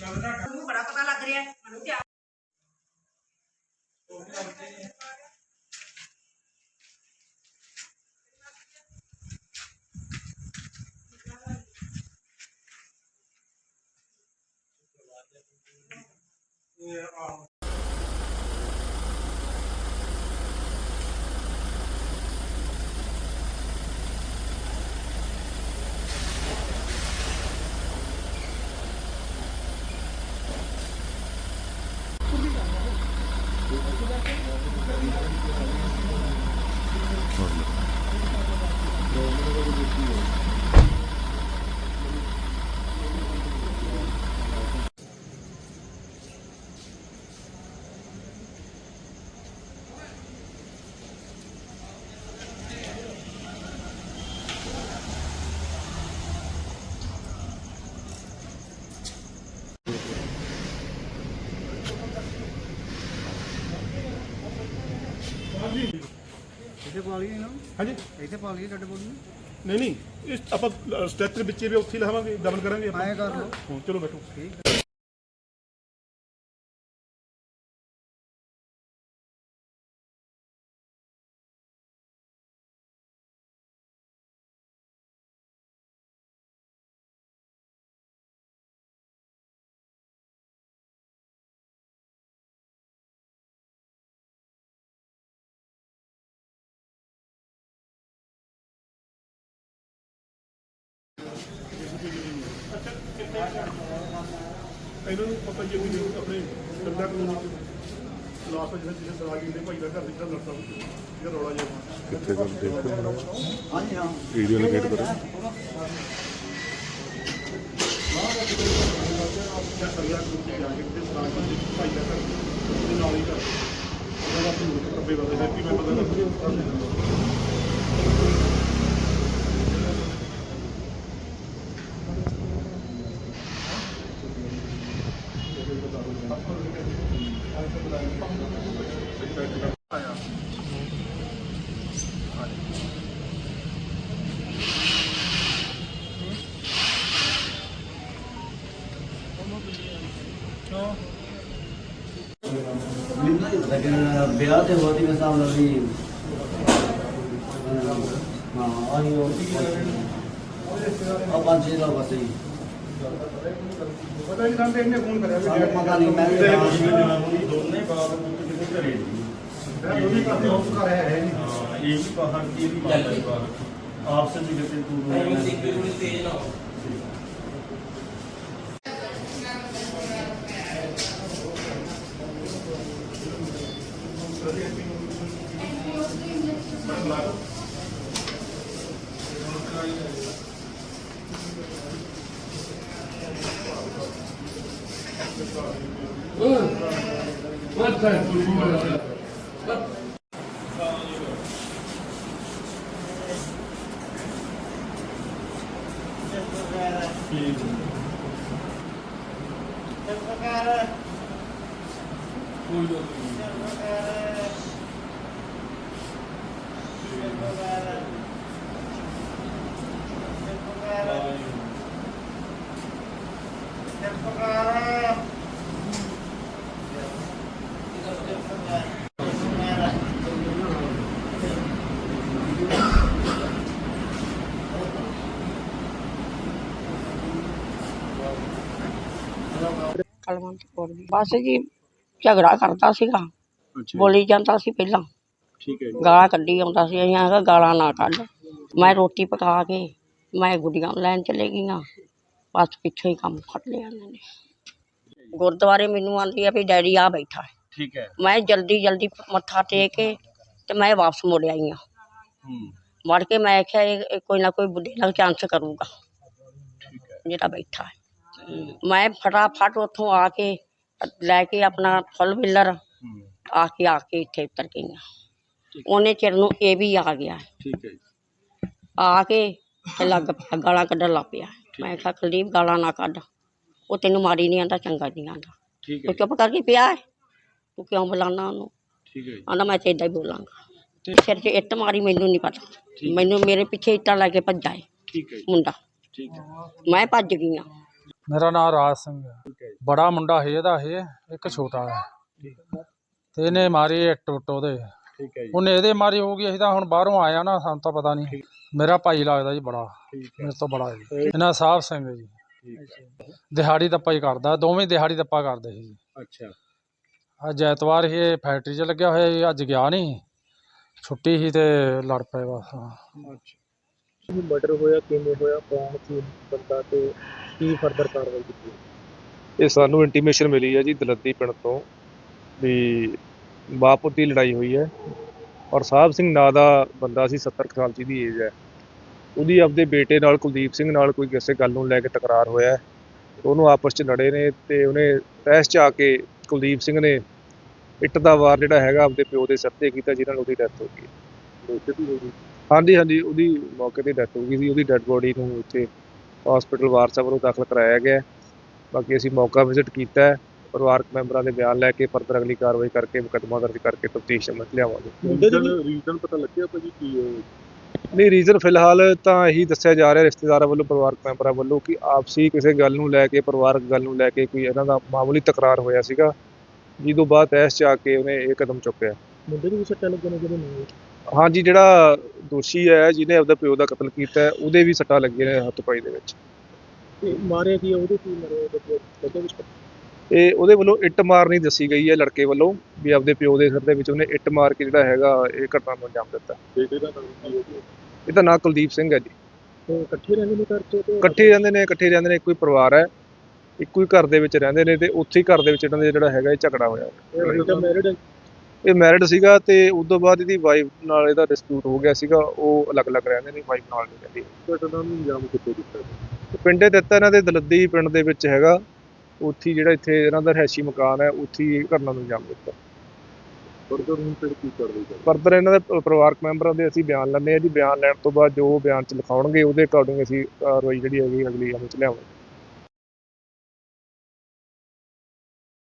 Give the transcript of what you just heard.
ਮੈਨੂੰ ਬੜਾ ਪਤਾ ਲੱਗ ਰਿਹਾ ਹੈ। ਮੈਨੂੰ ਤੇ ਇੱਥੇ ਨਾ? ਹਾਂਜੀ। ਇੱਥੇ ਪਾ ਨਹੀਂ ਨਹੀਂ ਇਸ ਆਪਾਂ ਸਟ੍ਰੈਚਰ ਵਿੱਚ ਵੀ ਉੱਥੇ ਹੀ ਲਾਵਾਂਗੇ ਡਬਲ ਕਰਾਂਗੇ ਆਪਾਂ। ਆਏ ਕਰ ਲਓ। ਚਲੋ ਬੈਠੋ। ਠੀਕ ਇਹਨਾਂ ਨੂੰ ਪਤਾ ਹੀ ਹੈ ਵੀ ਆਪਣੇ ਕੰਡਾ ਕਾਨੂੰਨ ਲਾਸਟ ਜਿਹੜਾ ਜਿਹੜਾ ਸਰਾਜ ਦੇ ਭਾਈ ਦਾ ਘਰ ਦੇ ਜਿਹੜਾ ਲੜਦਾ ਜਿਹੜਾ ਰੌਲਾ ਜਿਹਾ ਕਿੱਥੇ ਕਰ ਦੇਖੋ ਹਾਂਜੀ ਹਾਂ। ਵੀਡੀਓ ਲੋਕੇਟ ਕਰੋ। ਜਾਂ ਜਾ ਭਾਈ ਦਾ ਘਰ ਦੇ ਨਾਲ ਹੀ ਘਰ ਉਹਦਾ ਦਾ ਭੂਤ ਰੱਬੇ ਵਾਲੇ ਹੈਪੀ ਮੈਂ ਪਤਾ ਲੱਗ ਲੇਕਿਨ ਵਿਆਹ ਤੇ ਹੋਤੀ ਮੇਰੇ ਹਿਸਾਬ ਨਾਲ ਵੀ ਹਾਂ ਆਹੀ ਉਹ ਆ ਪੰਜ ਛੇ ਦਾ ਬਸ ਹੀ ਪਤਾ ਨਹੀਂ ਸਾਨੂੰ ਇਹਨੇ ਫੋਨ ਕਰਿਆ ਸਾਨੂੰ ਪਤਾ ਨਹੀਂ ਮੈਂ ਵੀ ਨਾਲ ਸੀ। ਦੋਨੇ ਬਾਤ ਕਿਤੇ ਘਰੇ ਜੀ ਦੋਨੇ ਪਾਸੇ ਹੋ ਚੁੱਕਾ ਰਿਹਾ ਹੈ ਹਾਂ ਇਹ ਵੀ ਬਾਹਰ ਕੀ ਵੀ ਬਾਹਰ ਹੈ ਬਾਹਰ ਆਪਸ ਵਿੱਚ ਕਿਤੇ ਤੂੰ ਕਲਵੰਤ ਕੌਰ ਦੀ ਬਸ ਜੀ ਝਗੜਾ ਕਰਦਾ ਸੀਗਾ। ਬੋਲੀ ਜਾਂਦਾ ਸੀ ਪਹਿਲਾਂ। ਠੀਕ ਹੈ ਗਾਲਾਂ ਕੱਢੀ ਆਉਂਦਾ ਸੀ ਅਸੀਂ ਆਖਿਆ ਗਾਲਾਂ ਨਾ ਕੱਢ। ਮੈਂ ਰੋਟੀ ਪਕਾ ਕੇ ਮੈਂ ਗੁੱਡੀਆਂ ਲੈਣ ਚਲੇ ਗਈਆਂ। ਬਸ ਪਿੱਛੇ ਹੀ ਕੰਮ ਫੜ ਲਿਆ ਇਹਨਾਂ ਨੇ। ਗੁਰਦੁਆਰੇ ਮੈਨੂੰ ਆਂਦੀ ਆ ਵੀ ਡੈਡੀ ਆ ਬੈਠਾ ਹੈ। ਠੀਕ ਹੈ। ਮੈਂ ਜਲਦੀ ਜਲਦੀ ਮੱਥਾ ਟੇਕ ਕੇ ਤੇ ਮੈਂ ਵਾਪਸ ਮੁੜ ਆਈ ਹਾਂ। ਹੂੰ। ਮੁੜ ਕੇ ਮੈਂ ਆਖਿਆ ਇਹ ਇਹ ਕੋਈ ਨਾ ਕੋਈ ਬੁੱਢੇ ਨਾਲ ਚਾਂਸ ਕਰੂਗਾ। ਠੀਕ ਹੈ। ਜਿਹੜਾ ਬੈਠਾ ਹੈ। ਮੈਂ ਫਟਾਫਟ ਉੱਥੋਂ ਆ ਕੇ ਲੈ ਕੇ ਆਪਣਾ ਫੁੱਲ ਵਿਲਰ ਹੂੰ ਆ ਕੇ ਆ ਕੇ ਇੱਥੇ ਉਤਰ ਗਈਆਂ ਉਹਨੇ ਚਿਰ ਨੂੰ ਇਹ ਵੀ ਆ ਗਿਆ। ਠੀਕ ਹੈ ਜੀ। ਆ ਕੇ ਤੇ ਲੱਗ ਪਿਆ ਗਾਲਾਂ ਕੱਢਣ ਲੱਗ ਪਿਆ। ਮੈਂ ਕਿਹਾ ਕੁਲਦੀਪ ਗਾਲਾਂ ਨਾ ਕੱਢ। ਉਹ ਤੈਨੂੰ ਮਾੜੀ ਨਹੀਂ ਆਂਦਾ ਚੰਗਾ ਨਹੀਂ ਆਂਦਾ। ਠੀਕ ਹੈ ਤੂੰ ਚੁੱਪ ਕਰਕੇ ਪਿਆ ਹੈ? ਤੂੰ ਕਿਉਂ ਬੁਲਾਣਾ ਉਹਨੂੰ? ਠੀਕ ਹੈ ਜੀ। ਆਂਦਾ ਮੈਂ ਤੇ ਏਦਾਂ ਹੀ ਬੋਲਾਂਗਾ। ਸਿਰ 'ਚ ਇੱਟ ਮਾਰੀ ਮੈਨੂੰ ਨਹੀਂ ਪਤਾ। ਮੈਨੂੰ ਮੇਰੇ ਪਿੱਛੇ ਇੱਟਾਂ ਲੈ ਕੇ ਭੱਜਾ ਏ ਠੀਕ ਹੈ। ਮੁੰਡਾ। ਠੀਕ ਹੈ। ਮੈਂ ਭੱਜ ਗਈ ਹਾਂ। ਮੇਰਾ ਨਾਮ ਰਾਜ ਸਿੰਘ ਹੈ। ਬੜਾ ਮੁੰਡਾ ਹੈ ਇਹਦਾ ਇਹ ਇੱਕ ਛੋਟਾ ਹੈ। ਤੇ ਇਹਨੇ ਮਾਰੀ ਇੱਟ ਉੱਟ ਉਹਦੇ। ਠੀਕ ਹੈ ਜੀ। ਉਹਨੇ ਇਹਦੇ ਮਾਰੀ ਹੋਊਗੀ ਅਸੀਂ ਤਾਂ ਹੁਣ ਬਾਹਰੋਂ ਆਇਆ ਨਾ ਸਾਨੂੰ ਤਾਂ ਪਤਾ ਨਹੀਂ। ਮੇਰਾ ਭਾਈ ਲੱਗਦਾ ਜੀ ਬੜਾ। ਠੀਕ ਹੈ। ਮੇਰੇ ਤੋਂ ਬੜਾ ਜੀ। ਇਹਨਾਂ ਸਾਹਿਬ ਸਿੰਘ ਹੈ ਜੀ। ਠੀਕ ਹੈ। ਦਿਹਾੜੀ ਦੱਪਾ ਹੀ ਕਰਦਾ ਦੋਵੇਂ ਦਿਹਾੜੀ ਦੱਪਾ ਕਰਦੇ ਸੀ ਜੀ। ਅੱਛਾ। ਅੱਜ ਐਤਵਾਰ ਹੀ ਇਹ ਫੈਕਟਰੀ 'ਚ ਲੱਗਿਆ ਹੋਇਆ ਸੀ ਅੱਜ ਗਿਆ ਨਹੀਂ। ਛੁੱਟੀ ਸੀ ਤੇ ਲੜ ਪਏ ਬਸ। ਹਾਂ ਅੱਛਾ ਮਰਡਰ ਹੋਇਆ ਕਿਵੇਂ ਹੋਇਆ ਕੌਣ ਸੀ ਬੰਦਾ ਤੇ ਕੀ ਫਰਦਰ ਕਾਰਵਾਈ ਕੀਤੀ? ਇਹ ਸਾਨੂੰ ਇੰਟੀਮੇਸ਼ਨ ਮਿਲੀ ਹੈ ਜੀ ਦਲੱਦੀ ਪਿੰਡ ਤੋਂ ਵੀ ਬਾਪੁਰ ਦੀ ਲੜਾਈ ਹੋਈ ਹੈ ਔਰ ਸਾਹਿਬ ਸਿੰਘ ਨਾਂ ਦਾ ਬੰਦਾ ਸੀ 70 ਕੁ ਸਾਲ ਦੀ ਏਜ ਹੈ। ਉਹਦੀ ਆਪਦੇ ਬੇਟੇ ਨਾਲ ਕੁਲਦੀਪ ਸਿੰਘ ਨਾਲ ਕੋਈ ਕਿਸੇ ਗੱਲ ਨੂੰ ਲੈ ਕੇ ਤਕਰਾਰ ਹੋਇਆ। ਉਹਨੂੰ ਆਪਸ 'ਚ ਲੜੇ ਨੇ ਤੇ ਉਹਨੇ ਤਹਿਸ 'ਚ ਆ ਕੇ ਕੁਲਦੀਪ ਸਿੰਘ ਨੇ ਇੱਟ ਦਾ ਵਾਰ ਜਿਹੜਾ ਹੈਗਾ ਆਪਦੇ ਪਿਓ ਦੇ ਸਿਰ ਤੇ ਕੀਤਾ ਜਿਹਨਾਂ ਨਾਲ ਉਹਦੀ ਡੈਥ ਹੋ ਗਈ। ਹਾਂਜੀ ਹਾਂਜੀ ਉਹਦੀ ਮੌਕੇ ਤੇ ਡੈਥ ਹੋ ਗਈ ਸੀ ਉਹਦੀ ਡੈੱਡ ਬੋਡੀ ਨੂੰ ਇੱਥੇ ਹਸਪੀਟਲ ਵਾਰਸਾ ਵੱਲੋਂ ਦਾਖਲ ਕਰਾਇਆ ਗਿਆ ਹੈ। ਬਾਕੀ ਅਸੀਂ ਮੌਕਾ ਵਿਜ਼ਿਟ ਕੀਤਾ ਹੈ ਪਰਿਵਾਰਕ ਮੈਂਬਰਾਂ ਦੇ ਬਿਆਨ ਲੈ ਕੇ ਫਰਦਰ ਅਗਲੀ ਕਾਰਵਾਈ ਕਰਕੇ ਮੁਕੱਦਮਾ ਦਰਜ ਕਰਕੇ ਤਫਤੀਸ਼ ਸਮਝ ਲਿਆਵਾਂਗੇ। ਰੀਜ਼ਨ ਰੀਜ਼ਨ ਪਤਾ ਲੱਗਿਆ ਭਾਜੀ ਕੀ ਹੈ ਨਹੀਂ ਰੀਜ਼ਨ ਫਿਲਹਾਲ ਤਾਂ ਇਹੀ ਦੱਸਿਆ ਜਾ ਰਿਹਾ ਰਿਸ਼ਤੇਦਾਰਾਂ ਵੱਲੋਂ ਪਰਿਵਾਰਕ ਮੈਂਬਰਾਂ ਵੱਲੋਂ ਕਿ ਆਪਸੀ ਕਿਸੇ ਗੱਲ ਨੂੰ ਲੈ ਕੇ ਪਰਿਵਾਰਕ ਗੱਲ ਨੂੰ ਲੈ ਕੇ ਕੋਈ ਇਹਨਾਂ ਦਾ ਮਾਮੂਲੀ ਤਕਰਾਰ ਹੋਇਆ ਸੀਗਾ। ਜਿਹਦੋਂ ਬਾਅਦ ਤਹਿਸ 'ਚ ਆ ਕੇ ਉਹਨੇ ਇਹ ਕਦਮ ਚੁੱਕਿਆ। ਮੁੰਡੇ ਨੂੰ ਵੀ ਸੱਟਾਂ ਲੱਗੀਆਂ ਨੇ ਜਿਹੜੇ ਨਹੀਂ ਹਾਂਜੀ ਜਿਹੜਾ ਦੋਸ਼ੀ ਹੈ ਜਿਹਨੇ ਆਪਦਾ ਪਿਓ ਦਾ ਕਤਲ ਕੀਤਾ ਹੈ, ਉਹਦੇ ਵੀ ਸੱਟਾਂ ਲੱਗੀਆਂ ਨੇ ਹੱਥ ਪਾਈ ਦੇ ਵਿੱਚ। ਤੇ ਮਾਰਿਆ ਕੀ ਆ, ਉਹਦੇ ਕੀ ਮਾਰਿਆ ਉਹਦੇ ਕੋਲ ਲੱਗਾ ਕੁਛ ਪਤਾ? ਇਹ ਉਹਦੇ ਵੱਲੋਂ ਇੱਟ ਮਾਰਨੀ ਦੱਸੀ ਗਈ ਹੈ ਲੜਕੇ ਵੱਲੋਂ ਵੀ ਆਪਦੇ ਪਿਓ ਦੇ ਸਿਰ ਦੇ ਵਿੱਚ ਉਹਨੇ ਇੱਟ ਮਾਰ ਕੇ ਜਿਹੜਾ ਹੈਗਾ ਇਹ ਘਟਨਾ ਨੂੰ ਅੰਜਾਮ ਦਿੱਤਾ। ਬੇਟੇ ਦਾ ਨਾਮ ਕੀ ਹੈ ਜੀ? ਇਹਦਾ ਨਾਂ ਕੁਲਦੀਪ ਸਿੰਘ ਹੈ ਜੀ। ਤੇ ਇਕੱਠੇ ਰਹਿੰਦੇ ਨੇ ਘਰ ਚ? ਤੇ ਇਕੱਠੇ ਰਹਿੰਦੇ ਨੇ ਇਕੱਠੇ ਰਹਿੰਦੇ ਨੇ ਇੱਕੋ ਹੀ ਪਰਿਵਾਰ ਹੈ। ਇੱਕੋ ਹੀ ਘਰ ਦੇ ਵਿੱਚ ਰਹਿੰਦੇ ਨੇ ਤੇ ਉੱਥੇ ਹੀ ਘਰ ਦੇ ਵਿੱਚ ਇਹਨਾਂ ਦੇ ਜਿਹੜਾ ਹੈਗਾ ਇਹ ਝਗੜਾ ਹੋਇਆ। ਮੈਰਿਡ ਹੈ। ਇਹ ਮੈਰਿਡ ਸੀਗਾ ਤੇ ਉਸ ਤੋਂ ਬਾਅਦ ਇਹਦੀ ਵਾਈਫ ਨਾਲ ਇਹਦਾ ਡਿਸਪਿਊਟ ਹੋ ਗਿਆ ਸੀਗਾ ਉਹ ਅਲੱਗ-ਅਲੱਗ ਰਹਿੰਦੇ ਨੇ ਵਾਈਫ ਨਾਲ ਨਹੀਂ ਰਹਿੰਦੀ। ਘਟਨਾ ਨੂੰ ਅੰਜਾਮ ਕਿੱਥੇ ਦਿੱਤਾ? ਤੇ ਪਿੰਡੇ ਦਿੱਤਾ ਇਹਨਾਂ ਦੇ ਦਲੱਦੀ ਪਿੰਡ ਦੇ ਵਿੱਚ ਹੈਗਾ ਉੱਥੇ ਜਿਹੜਾ ਇੱਥੇ ਇਹਨਾਂ ਦਾ ਰਹਿਸ਼ੀ ਮਕਾਨ ਹੈ ਉੱਥੇ ਘਟਨਾ ਨੂੰ ਅੰਜਾਮ ਦਿੱਤਾ। ਫਰਦਰ ਹੁਣ ਫਿਰ ਕੀ ਕਾਰਵਾਈ ਕਰਨੀ ਫਰਦਰ ਇਹਨਾਂ ਦੇ ਪਰਿਵਾਰਕ ਮੈਂਬਰਾਂ ਦੇ ਅਸੀਂ ਬਿਆਨ ਲੈਂਦੇ ਆ ਜੀ ਬਿਆਨ ਲੈਣ ਤੋਂ ਬਾਅਦ ਜੋ ਬਿਆਨ ਚ ਲਿਖਾਉਣਗੇ ਉਹਦੇ ਅਕੋਰਡਿੰਗ ਅਸੀਂ ਕਾਰਵਾਈ ਜਿਹੜੀ ਹੈਗੀ ਅਗਲੀ ਅਮਲ ਚ ਲਿਆਵਾਂਗੇ।